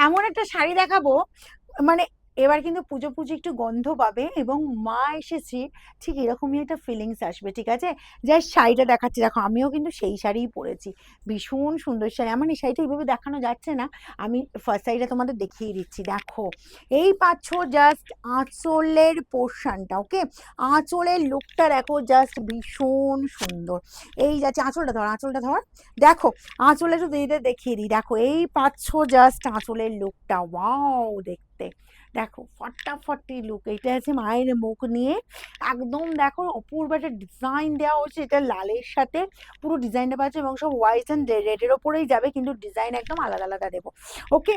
এমন একটা শাড়ি দেখাবো মানে এবার কিন্তু পুজো পুজো একটু গন্ধ পাবে এবং মা এসেছে, ঠিক এরকমই একটা ফিলিংস আসবে, ঠিক আছে? যে শাড়িটা দেখাচ্ছি, দেখো আমিও কিন্তু সেই শাড়িই পরেছি। ভীষণ সুন্দর শাড়ি, আমার এই শাড়িটা এইভাবে দেখানো যাচ্ছে না, আমি ফার্স্ট শাড়িটা তোমাদের দেখিয়ে দিচ্ছি, দেখো। এই পাচ্ছ জাস্ট আঁচলের পোর্শনটা ওকে আঁচলের লুকটা দেখো জাস্ট ভীষণ সুন্দর। এই যাচ্ছে আঁচলটা ধর আঁচলটা ধর। দেখো আঁচলে একটু দিদিদের দেখিয়ে দিই, দেখো, এই পাচ্ছ জাস্ট আঁচলের লুকটা ওয়াও দেখতে দেখো, ফটাফটি লুক এটা আছে মায়ের মুখ নিয়ে। একদম দেখো, অপূর্ব একটা ডিজাইন দেওয়া হচ্ছে এটা লালের সাথে। পুরো ডিজাইনটা পাচ্ছে এবং সব হোয়াইট অ্যান্ড রেডের ওপরেই যাবে, কিন্তু ডিজাইন একদম আলাদা আলাদা দেবো। ওকে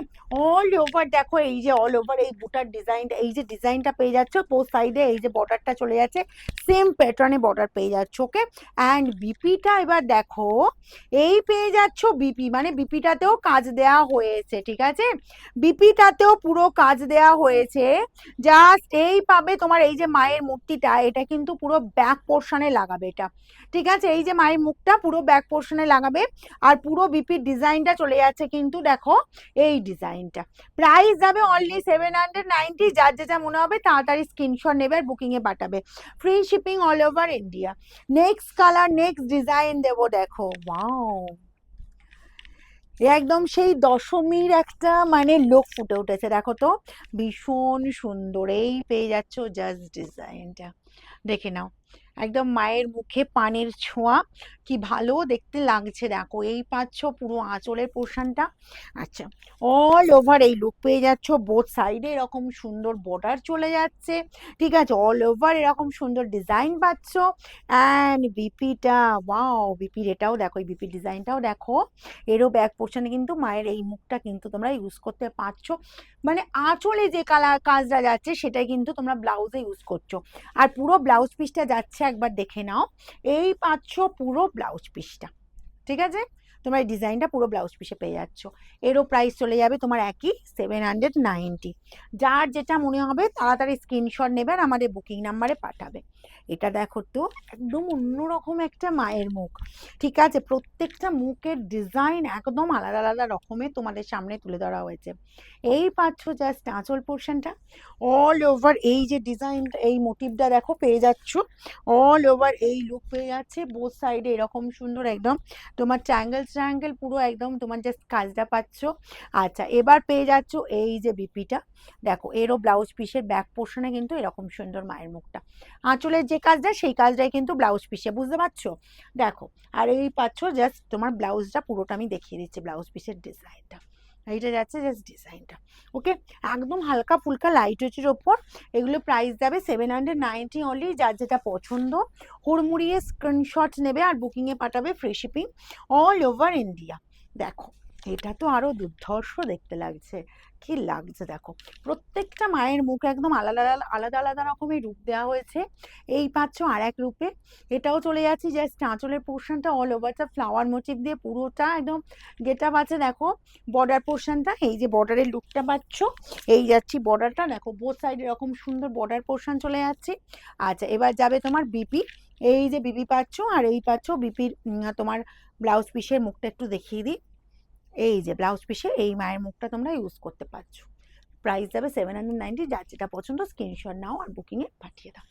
অল ওভার দেখো, এই যে অল ওভার এই বুটার ডিজাইনটা এই যে ডিজাইনটা পেয়ে যাচ্ছ পোস্ট সাইডে এই যে বর্ডারটা চলে যাচ্ছে সেম প্যাটার্নে বর্ডার পেয়ে যাচ্ছ ওকে অ্যান্ড বিপিটা এবার দেখো, এই পেয়ে যাচ্ছ বিপি মানে বিপিটাতেও কাজ দেয়া হয়েছে, ঠিক আছে? বিপিটাতেও পুরো কাজ দেয়া হয়েছে। জাস্ট এই পাবে তোমার এই যে মায়ের মূর্তিটা, এটা কিন্তু পুরো ব্যাক পোর্শনে লাগাবে এটা। ঠিক আছে? এই যে মায়ের মুখটা পুরো ব্যাক পোর্শনে লাগাবে। আর পুরো বিপির ডিজাইনটা চলে যাচ্ছে কিন্তু দেখো, এই ডিজাইনটা প্রাইস যাবে অনলি সেভেন হান্ড্রেড নাইনটি যার যেটা মনে হবে তাড়াতাড়ি স্ক্রিনশট নেবে আর বুকিংয়ে পাঠাবে। Free shipping all over India next colour next design দেবো দেখো। ওয়াও একদম সেই দশমীর একটা মানে লোক ফুটে উঠেছে, দেখো তো। ভীষণ সুন্দর, এই পেয়ে যাচ্ছ জাস্ট ডিজাইনটা দেখে নাও। একদম মায়ের মুখে পানের ছোঁয়া। কি ভালো দেখতে লাগছে, দেখো। এই পাচ্ছ পুরো আঁচলের পোর্শনটা। আচ্ছা অল ওভার এই লুক পেয়ে যাচ্ছ। বোথ সাইডে এরকম সুন্দর বর্ডার চলে যাচ্ছে। ঠিক আছে অল ওভার এরকম সুন্দর ডিজাইন পাচ্ছ। অ্যান্ড বিপিটা ওয়াও বিপির এটাও দেখো, এই বিপির ডিজাইনটাও দেখো। এরও ব্যাক পোর্শনে কিন্তু মায়ের এই মুখটা কিন্তু তোমরা ইউজ করতে পারছ। মানে আঁচলে যে কালার কাজটা যাচ্ছে সেটা কিন্তু তোমরা ব্লাউজে ইউজ করছ। আর পুরো ব্লাউজ পিসটা যাচ্ছে একবার দেখে নাও। এই পাচ্ছ পুরো ব্লাউজ পিসটা ঠিক আছে? তোমার এই ডিজাইনটা পুরো ব্লাউজ পিসে পেয়ে যাচ্ছ। এরও প্রাইস চলে যাবে তোমার একই সেভেন হান্ড্রেড নাইনটি যার যেটা মনে হবে তাড়াতাড়ি স্ক্রিনশট নেবে আর আমাদের বুকিং নাম্বারে পাঠাবে। এটা দেখো তো, একদম অন্যরকম একটা মায়ের মুখ। ঠিক আছে? প্রত্যেকটা মুখের ডিজাইন একদম আলাদা আলাদা রকমের তোমাদের সামনে তুলে ধরা হয়েছে। এই পাচ্ছ জাস্ট আঁচল পোর্শনটা অল ওভার এই যে ডিজাইনটা এই মোটিভটা দেখো, পেয়ে যাচ্ছ। অল ওভার এই লুক পেয়ে যাচ্ছে। বোথ সাইডে এরকম সুন্দর একদম তোমার ট্রায়াঙ্গেল ট্রায়াঙ্গেল পুরো একদম তোমার জাস্ট কাজটা পাচ্ছ। আচ্ছা এবার পেয়ে যাচ্ছ এই যে বিপিটা। দেখো, এরও ব্লাউজ পিসের ব্যাক পোর্শনে কিন্তু এরকম সুন্দর মায়ের মুখটা। আঁচলের যে কাজটা, সেই কাজটাই কিন্তু ব্লাউজ পিসে বুঝতে পারছ? দেখো, আর এই পাচ্ছ জাস্ট তোমার ব্লাউজটা পুরোটা আমি দেখিয়ে দিচ্ছি ব্লাউজ পিসের ডিজাইনটা এইটা যাচ্ছে জাস্ট ডিজাইনটা ওকে একদম হালকা ফুলকা লাইট ওয়েটের ওপর। এগুলো প্রাইস যাবে সেভেন হান্ড্রেড নাইনটি অনলি যার যেটা পছন্দ। হুড়মুড়িয়ে স্ক্রিনশট নেবে আর বুকিংয়ে পাঠাবে free shipping all over India দেখো এটা তো আরও দুর্ধর্ষ দেখতে লাগছে। কি লাগছে দেখো। প্রত্যেকটা মায়ের মুখ একদম আলাদা আলাদা আলাদা রকমের রূপ দেওয়া হয়েছে। এই পাচ্ছ আর এক রূপে। এটাও চলে যাচ্ছি জাস্ট আঁচলের পোর্শনটা অল ওভার ওভারটা ফ্লাওয়ার মোটিভ দিয়ে পুরোটা একদম গেট আপ আছে দেখো। বর্ডার পোর্শনটা এই যে বর্ডারের লুকটা পাচ্ছ, এই যাচ্ছি বর্ডারটা দেখো বোথ সাইড এরকম সুন্দর বর্ডার পোর্শন চলে যাচ্ছে। আচ্ছা এবার যাবে তোমার বিপি এই যে বিপি পাচ্ছ আর এই পাচ্ছ বিপির তোমার ব্লাউজ পিসের মুখটা একটু দেখিয়ে দিই। এই যে ব্লাউজ পিসে এই মায়ের মুখটা তোমরা ইউজ করতে পারছ। প্রাইস যাবে সেভেন হান্ড্রেড নাইনটি যার যেটা পছন্দ স্ক্রিনশট নাও আর বুকিংয়ে পাঠিয়ে দাও।